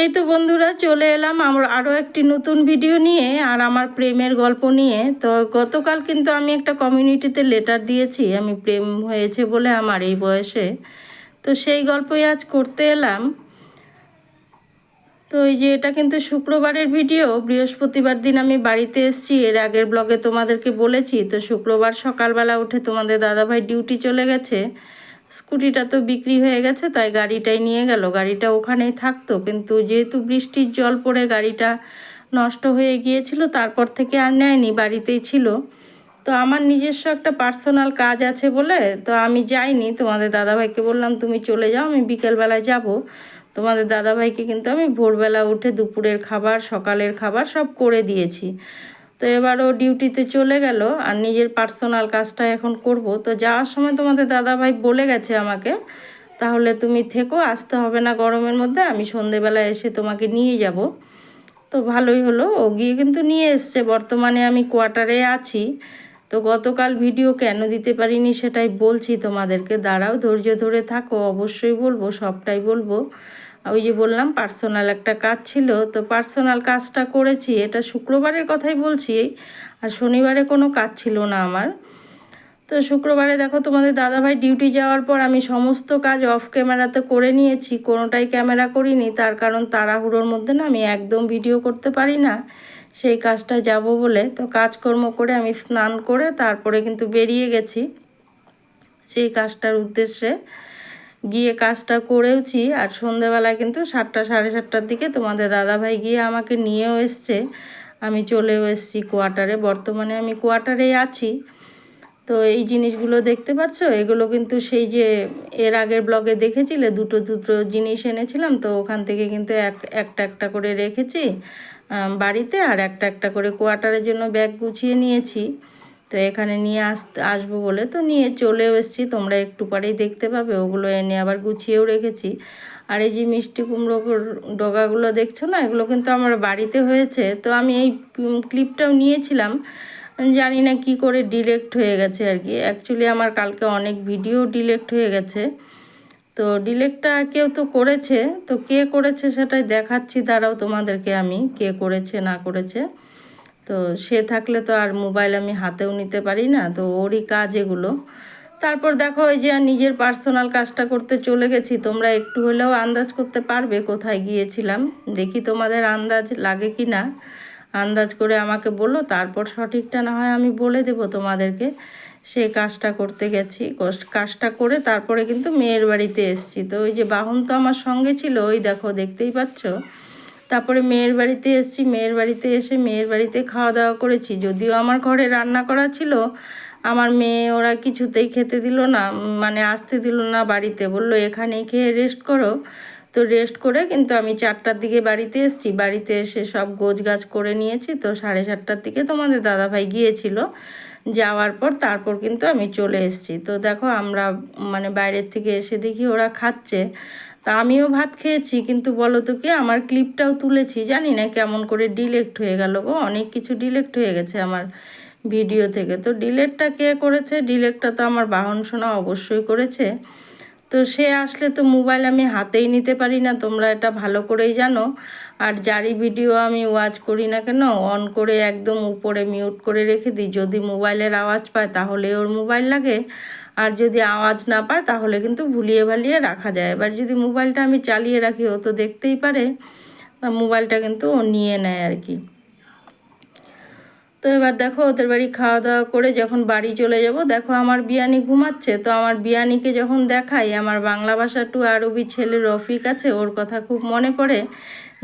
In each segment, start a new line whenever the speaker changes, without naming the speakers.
এই তো বন্ধুরা চলে এলাম আমার আরও একটি নতুন ভিডিও নিয়ে আর আমার প্রেমের গল্প নিয়ে। তো গতকাল কিন্তু আমি একটা কমিউনিটিতে লেটার দিয়েছি, আমি প্রেম হয়েছে বলে আমার এই বয়সে। তো সেই গল্পই আজ করতে এলাম। তো এই যে এটা কিন্তু শুক্রবারের ভিডিও বৃহস্পতিবার দিন আমি বাড়িতে এসেছি, এর আগের ব্লগে তোমাদেরকে বলেছি, তো শুক্রবার সকালবেলা উঠে তোমাদের দাদাভাই ডিউটি চলে গেছে। স্কুটিটা তো বিক্রি হয়ে গেছে, তাই গাড়িটাই নিয়ে গেল। গাড়িটা ওখানেই থাকতো, কিন্তু যেহেতু বৃষ্টির জল পড়ে গাড়িটা নষ্ট হয়ে গিয়েছিল, তারপর থেকে আর নেয়নি, বাড়িতেই ছিল। তো আমার নিজস্ব একটা পার্সোনাল কাজ আছে বলে, তো আমি যাইনি। তোমাদের দাদাভাইকে বললাম, তুমি চলে যাও, আমি বিকেলবেলায় যাব। তোমাদের দাদাভাইকে কিন্তু আমি ভোরবেলা উঠে দুপুরের খাবার, সকালের খাবার সব করে দিয়েছি। তো এবার ও ডিউটিতে চলে গেল আর নিজের পার্সোনাল কাজটা এখন করব। তো যাওয়ার সময় তোমাদের দাদাভাই বলে গেছে আমাকে, তাহলে তুমি থেকো, আসতে হবে না গরমের মধ্যে, আমি সন্ধেবেলা এসে তোমাকে নিয়ে যাব। তো ভালোই হলো, ও গিয়ে কিন্তু নিয়ে এসছে, বর্তমানে আমি কোয়ার্টারে আছি। তো গতকাল ভিডিও কেন দিতে পারিনি সেটাই বলছি তোমাদেরকে, দাঁড়াও, ধৈর্য ধরে থাকো, অবশ্যই বলব, সবটাই বলব। ওই যে বললাম পার্সোনাল একটা কাজ ছিল, তো পার্সোনাল কাজটা করেছি, এটা শুক্রবারের কথাই বলছি, আর শনিবারে কোনো কাজ ছিল না আমার। তো শুক্রবারে দেখো তোমাদের দাদাভাই ডিউটি যাওয়ার পর আমি সমস্ত কাজ অফ ক্যামেরাতে করে নিয়েছি, কোনোটাই ক্যামেরা করিনি, তার কারণ তাড়াহুড়োর মধ্যে না আমি একদম ভিডিও করতে পারি না, সেই কাজটা যাব বলে, তো কাজকর্ম করে আমি স্নান করে তারপরে কিন্তু বেরিয়ে গেছি, সেই কাজটার উদ্দেশ্যে। গিয়ে কাজটা করেওছি আর সন্ধেবেলায় কিন্তু সাতটা, সাড়ে সাতটার দিকে তোমাদের দাদাভাই গিয়ে আমাকে নিয়েও এসছে। আমি চলেও এসেছি কোয়ার্টারে। বর্তমানে আমি কোয়ার্টারেই আছি। তো এই জিনিসগুলো দেখতে পাচ্ছ? এগুলো কিন্তু সেই যে এর আগের ব্লগে দেখেছিলে, দুটো দুটো জিনিস এনেছিলাম। তো ওখান থেকে কিন্তু এক, একটা একটা করে রেখেছি বাড়িতে আর একটা একটা করে কোয়ার্টারের জন্য ব্যাগ গুছিয়ে নিয়েছি। তো এখানে নিয়ে আসতে আসব বলে তো নিয়ে চলেও এসেছি। তোমরা একটু পরেই দেখতে পাবে। ওগুলো এনে আবার গুছিয়েও রেখেছি। আর এই যে মিষ্টি কুমড়ো ডগাগুলো দেখছ না? এগুলো কিন্তু আমার বাড়িতে হয়েছে। তো আমি এই ক্লিপটাও নিয়েছিলাম। জানি না কি করে ডিলেক্ট হয়ে গেছে আর কি। অ্যাকচুয়ালি আমার কালকে অনেক ভিডিও ডিলেক্ট হয়ে গেছে। তো ডিলেক্টটা কেউ তো করেছে। তো কে করেছে সেটাই দেখাচ্ছি। দাঁড়াও তোমাদেরকে আমি কে করেছে, না করেছে। তো সে থাকলে তো আর মোবাইল আমি হাতেও নিতে পারি না, তো ওরই কাজ এগুলো। তারপর দেখো ওই যে নিজের পার্সোনাল কাজটা করতে চলে গেছি, তোমরা একটু হলেও আন্দাজ করতে পারবে কোথায় গিয়েছিলাম, দেখি তোমাদের আন্দাজ লাগে কি না। আন্দাজ করে আমাকে বলো, তারপর সঠিকটা না হয় আমি বলে দেব তোমাদেরকে। সেই কাজটা করতে গেছি কাজটা করে তারপরে কিন্তু মেয়ের বাড়িতে এসছি। তো ওই যে বাহন তো আমার সঙ্গে ছিল, ওই দেখো দেখতেই পাচ্ছ। তারপরে মেয়ের বাড়িতে এসেছি, মেয়ের বাড়িতে এসে মেয়ের বাড়িতে খাওয়া দাওয়া করেছি। যদিও আমার ঘরে রান্না করা ছিল, আমার মেয়ে ওরা কিছুতেই খেতে দিল না মানে আসতে দিল না বাড়িতে। বলল, এখানেই খেয়ে রেস্ট করো। তো রেস্ট করে কিন্তু আমি চারটার দিকে বাড়িতে এসেছি। বাড়িতে এসে সব গোছ গাছ করে নিয়েছি। তো সাড়ে সাতটার দিকে তোমাদের দাদাভাই গিয়েছিল। যাওয়ার পর তারপর কিন্তু আমি চলে এসেছি। তো দেখো, আমরা মানে বাইরের থেকে এসে দেখি ওরা খাচ্ছে। তা আমিও ভাত খেয়েছি, কিন্তু বলো তো কি, আমার ক্লিপটাও তুলেছি, জানি না কেমন করে ডিলেক্ট হয়ে গেল গো, অনেক কিছু ডিলেক্ট হয়ে গেছে আমার ভিডিও থেকে। তো ডিলেটটা কে করেছে? ডিলেটটা তো আমার বাহন শোনা অবশ্যই করেছে। তো সে আসলে তো মোবাইল আমি হাতেই নিতে পারি না, তোমরা এটা ভালো করেই জানো। আর যারই ভিডিও আমি ওয়াচ করি না কেন অন করে একদম উপরে মিউট করে রেখে দিই। যদি মোবাইলের আওয়াজ পায়, তাহলে ওর মোবাইল লাগে। আর যদি আওয়াজ না পায়, তাহলে কিন্তু ভুলিয়ে ভালিয়ে রাখা যায়। এবার যদি মোবাইলটা আমি চালিয়ে রাখি, ও তো দেখতেই পারে মোবাইলটা কিন্তু ও নিয়ে নেয় আর কি। তো এবার দেখো, ওদের বাড়ি খাওয়া দাওয়া করে যখন বাড়ি চলে যাব, দেখো আমার বিয়ানি ঘুমাচ্ছে। তো আমার বিয়ানিকে যখন দেখাই, আমার বাংলা ভাষা টু আরবি ছেলে রফিক আছে, ওর কথা খুব মনে পড়ে।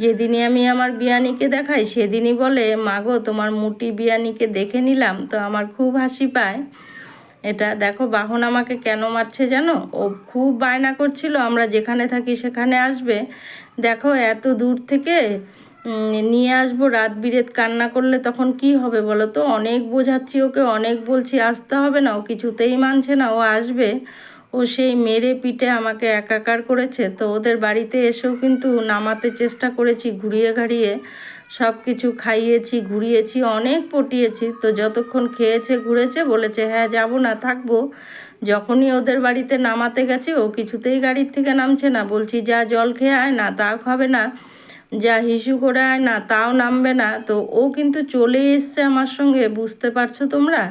যেদিনই আমি আমার বিয়ানিকে দেখাই, সেদিনই বলে মাগো তোমার মুটি বিয়ানিকে দেখে নিলাম। তো আমার খুব হাসি পায়। এটা দেখো, বাহন আমাকে কেন মারছে জানো? ও খুব বায়না করছিল, আমরা যেখানে থাকি সেখানে আসবে। দেখো, এত দূর থেকে নিয়ে আসব, রাত বিরেত কান্না করলে তখন কি হবে বলো তো? অনেক বোঝাচ্ছি ওকে, অনেক বলছি, আসতে হবে না, ও কিছুতেই মানছে না, ও আসবে। ও সেই মেরে পিঠে আমাকে একাকার করেছে। তো ওদের বাড়িতে এসেও কিন্তু নামাতে চেষ্টা করেছি, ঘুরিয়ে ঘাড়িয়ে। সব কিছু খাইয়েছি, ঘুরিয়েছি, অনেক পটিয়েছি। তো যতক্ষণ খেয়েছে, ঘুরেছে, বলেছে হ্যাঁ যাব না, থাকব। যখনই ওদের বাড়িতে নামাতে গেছে, ও কিছুতেই গাড়ির থেকে নামছে না। বলছি, যা জল খেয়ে আয় না, তা খাবে না। যা হিসু করে আয় না, তাও নামবে না। তো ও কিন্তু চলে এসছে আমার সঙ্গে, বুঝতে পারছ তোমরা?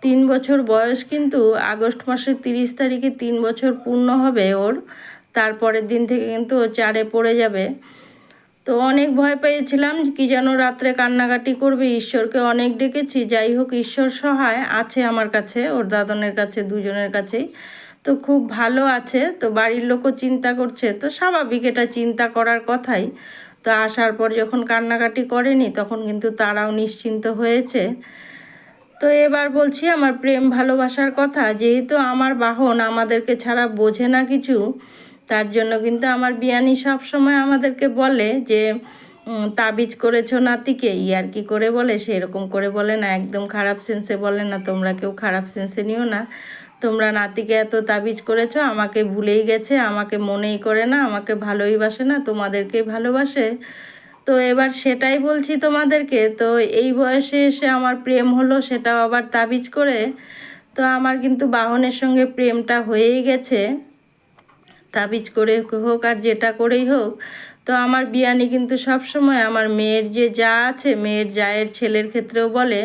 তিন বছর বয়স কিন্তু, আগস্ট মাসের তিরিশ তারিখে তিন বছর পূর্ণ হবে ওর। তারপরের দিন থেকে কিন্তু ও চারে পড়ে যাবে। তো অনেক ভয় পেয়েছিলাম কি যেন রাত্রে কান্নাকাটি করবে। ঈশ্বরকে অনেক ডেকেছি, যাই হোক ঈশ্বর সহায় আছে আমার কাছে, ওর দাদনের কাছে, দুজনের কাছেই। তো খুব ভালো আছে, তো বাড়ির লোকও চিন্তা করছে, তো স্বাভাবিক এটা চিন্তা করার কথাই। তো আসার পর যখন কান্নাকাটি করেনি, তখন কিন্তু তারাও নিশ্চিন্ত হয়েছে। তো এবার বলছি আমার প্রেম ভালোবাসার কথা, যেহেতু আমার বাহন আমাদেরকে ছাড়া বোঝে না কিছু তার জন্য কিন্তু আমার বিয়ানি সব সময় আমাদেরকে বলে যে তাবিজ করেছ নাতিকে। ইয়ার কি করে বলে সেরকম করে বলে না, একদম খারাপ সেন্সে বলে না, তোমরা কেউ খারাপ সেন্সে নিও না। তোমরা নাতিকে এত তাবিজ করেছ, আমাকে ভুলেই গেছে, আমাকে মনেই করে না, আমাকে ভালোই বাসে না, তোমাদেরকেই ভালোবাসে। তো এবার সেটাই বলছি তোমাদেরকে, তো এই বয়সে এসে আমার প্রেম হলো, সেটাও আবার তাবিজ করে। তো আমার কিন্তু বাহনের সঙ্গে প্রেমটা হয়েই গেছে। তাবিজ করে হোক আর যেটা করেই হোক, তো আমার বিয়ানি কিন্তু সব সময় আমার মেয়ের যে যা আছে, মেয়ের জায়ের ছেলের ক্ষেত্রেও বলে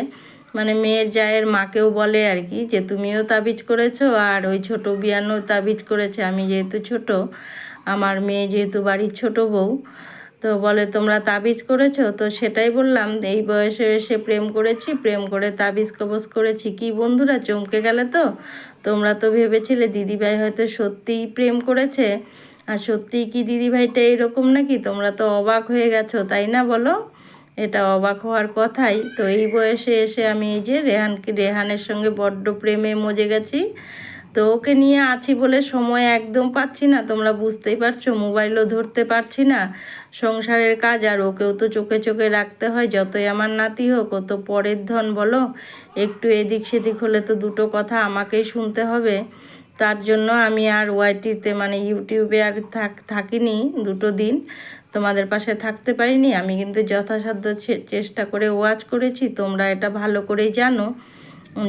মানে মেয়ের জায়ের মাকেও বলে আর কি, যে তুমিও তাবিজ করেছ আর ওই ছোট বিয়ানও তাবিজ করেছে, আমি যেহেতু ছোট, আমার মেয়ে যেহেতু বাড়ির ছোট বউ তো বলে, তোমরা তাবিজ করেছ? তো সেটাই বললাম, এই বয়সে এসে প্রেম করেছি, প্রেম করে তাবিজ কবজ করেছি। কি বন্ধুরা, চমকে গেলে তো? তোমরা তো ভেবেছিলে দিদিভাই হয়তো সত্যিই প্রেম করেছে। আর সত্যিই কি দিদিভাইটা এরকম নাকি? তোমরা তো অবাক হয়ে গেছো, তাই না বলো? এটা অবাক হওয়ার কথাই। তো এই বয়সে এসে আমি এই যে রেহানকে, রেহানের সঙ্গে বড্ড প্রেমে মজে গেছি। তো ওকে নিয়ে আছি বলে সময় একদম পাচ্ছি না। তোমরা বুঝতেই পারছ, মোবাইলও ধরতে পারছি না। সংসারের কাজ আর ওকেও তো চোখে চোখে রাখতে হয়, যতই আমার নাতি হোক, ও তো পরের ধন বলো। একটু এদিক সেদিক হলে তো দুটো কথা আমাকেই শুনতে হবে। তার জন্য আমি আর ওয়াইটিতে মানে ইউটিউবে আর থাক, থাকিনি দুটো দিন। তোমাদের পাশে থাকতে পারিনি। আমি কিন্তু যথাসাধ্য চেষ্টা করে ওয়াচ করেছি। তোমরা এটা ভালো করেই জানো।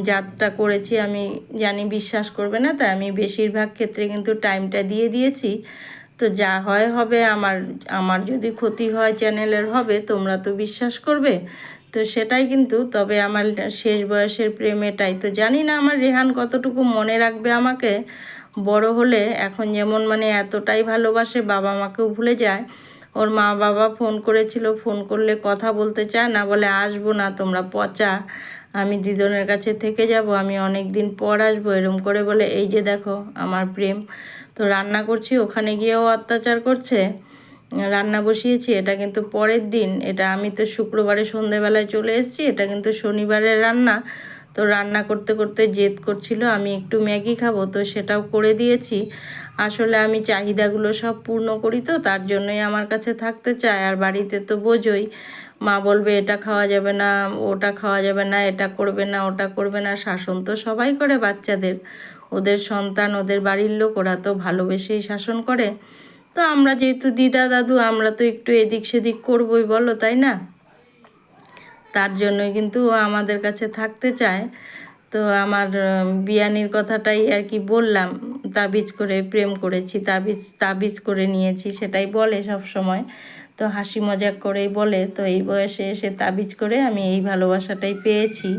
যাত্রা করেছি, আমি জানি বিশ্বাস করবে না, তাই আমি বেশিরভাগ ক্ষেত্রে কিন্তু টাইমটা দিয়ে দিয়েছি। তো যা হয় হবে, আমার আমার যদি ক্ষতি হয় চ্যানেলের হবে, তোমরা তো বিশ্বাস করবে। তো সেটাই কিন্তু, তবে আমার শেষ বয়সের প্রেম এটাই তো জানি না আমার রেহান কতটুকু মনে রাখবে আমাকে। বড় হলে এখন যেমন মানে এতটাই ভালোবাসে, বাবা মাকেও ভুলে যায়। ওর মা বাবা ফোন করেছিল, ফোন করলে কথা বলতে চায় না, বলে, আসব না, তোমরা পচা। আমি দিদনের কাছে থেকে যাব, আমি অনেক দিন পর আসব, এরম করে বলে, এই যে দেখো, আমার প্রেম। তো রান্না করছি, ওখানে গিয়েও অত্যাচার করছে। রান্না বসিয়েছি, এটা কিন্তু পরের দিন। এটা আমি তো শুক্রবারে সন্ধেবেলায় চলে এসেছি, এটা কিন্তু শনিবারের রান্না। তো রান্না করতে করতে জেদ করছিল, আমি একটু ম্যাগি খাব, তো সেটাও করে দিয়েছি। আসলে আমি চাহিদাগুলো সব পূর্ণ করি তো, তার জন্যই আমার কাছে থাকতে চায়, আর বাড়িতে তো বোঝোই। মা বলবে, এটা খাওয়া যাবে না, ওটা খাওয়া যাবে না, এটা করবে না, ওটা করবে না। শাসন তো সবাই করে বাচ্চাদের। ওদের সন্তান, ওদের বাড়ির লোক, ওরা তো ভালোবেসেই শাসন করে। তো আমরা যেহেতু দিদা, দাদু, আমরা তো একটু এদিক সেদিক করবই, বলো, তাই না? তার জন্যই কিন্তু আমাদের কাছে থাকতে চায়। তো আমার বিয়ানির কথাটাই আর কি বললাম। তাবিজ করে, প্রেম করেছি, তাবিজ তাবিজ করে নিয়েছি, সেটাই বলে সব সময় তো হাসি মজাক করেই বলে, তো এই বয়সে এসে তাবিজ করে আমি এই ভালোবাসাটাই পেয়েছি।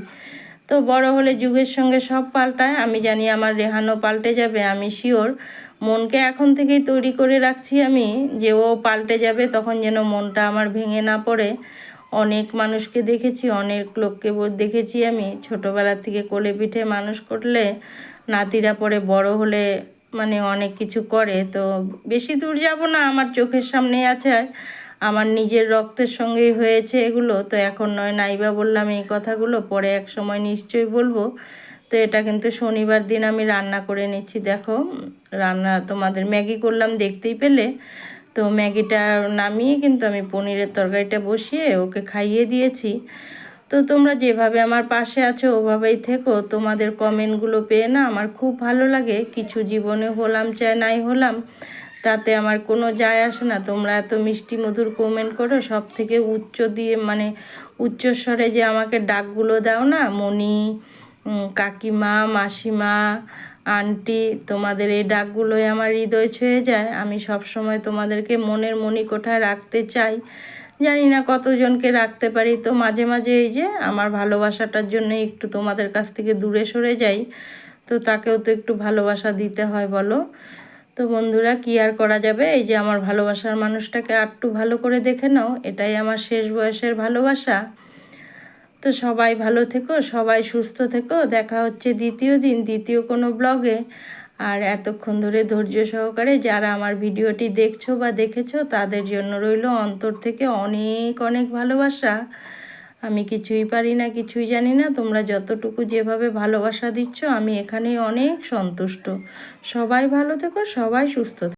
তো বড় হলে যুগের সঙ্গে সব পাল্টায়। আমি জানি আমার রেহানও পাল্টে যাবে, আমি শিওর। মনকে এখন থেকেই তৈরি করে রাখছি আমি, যে ও পাল্টে যাবে তখন যেন মনটা আমার ভেঙে না পড়ে। অনেক মানুষকে দেখেছি, অনেক লোককে দেখেছি আমি। ছোটোবেলা থেকে কোলে পিঠে মানুষ করলে নাতিরা পরে বড় হলে মানে অনেক কিছু করে। তো বেশি দূর যাব না, আমার চোখের সামনেই আছে। আমার নিজের রক্তের সঙ্গেই হয়েছে এগুলো, তো এখন নয়। নাইবা বললাম এই কথাগুলো, পরে এক সময় নিশ্চয়ই বলব। তো এটা কিন্তু শনিবার দিন আমি রান্না করে নিচ্ছি, দেখো। রান্না তোমাদের ম্যাগি করলাম দেখতেই পেলে। তো ম্যাগিটা নামিয়ে কিন্তু আমি পনিরের তরকারিটা বসিয়ে ওকে খাইয়ে দিয়েছি। তো তোমরা যেভাবে আমার পাশে আছো ওভাবেই থেকো। তোমাদের কমেন্টগুলো পেয়ে না আমার খুব ভালো লাগে। কিছু জীবনে হলাম চাই নাই হলাম। তাতে আমার কোনো যায় আসে না। তোমরা এত মিষ্টি মধুর কমেন্ট করো সব থেকে উচ্চ দিয়ে মানে উচ্চস্বরে যে আমাকে ডাকগুলো দাও না উম, কাকিমা মাসিমা আন্টি তোমাদের এই ডাকগুলোই আমার হৃদয় ছুঁয়ে যায়। আমি সব সময় তোমাদেরকে মনের মণিকোঠায় রাখতে চাই। জানি না কতজনকে রাখতে পারি। তো মাঝে মাঝে এই যে আমার ভালোবাসাটার জন্য একটু তোমাদের কাছ থেকে দূরে সরে যাই। তো তাকেও তো একটু ভালোবাসা দিতে হয় বলো। তো বন্ধুরা, কি আর করা যাবে? এই যে আমার ভালোবাসার মানুষটাকে আরটু ভালো করে দেখে নাও, এটাই আমার শেষ বয়সের ভালোবাসা। তো সবাই ভালো থেকো, সবাই সুস্থ থেকো, দেখা হচ্ছে দ্বিতীয় দিন, দ্বিতীয় কোনো ব্লগে। আর এতক্ষণ ধরে ধৈর্য সহকারে যারা আমার ভিডিওটি দেখছ বা দেখেছ, তাদের জন্য রইল অন্তর থেকে অনেক অনেক ভালোবাসা। আমি কিছুই পারি না, কিছুই জানি না। তোমরা যতটুকু যেভাবে ভালোবাসা দিচ্ছ, আমি এখানে অনেক সন্তুষ্ট। সবাই ভালো থেকো, সবাই সুস্থ থেকো।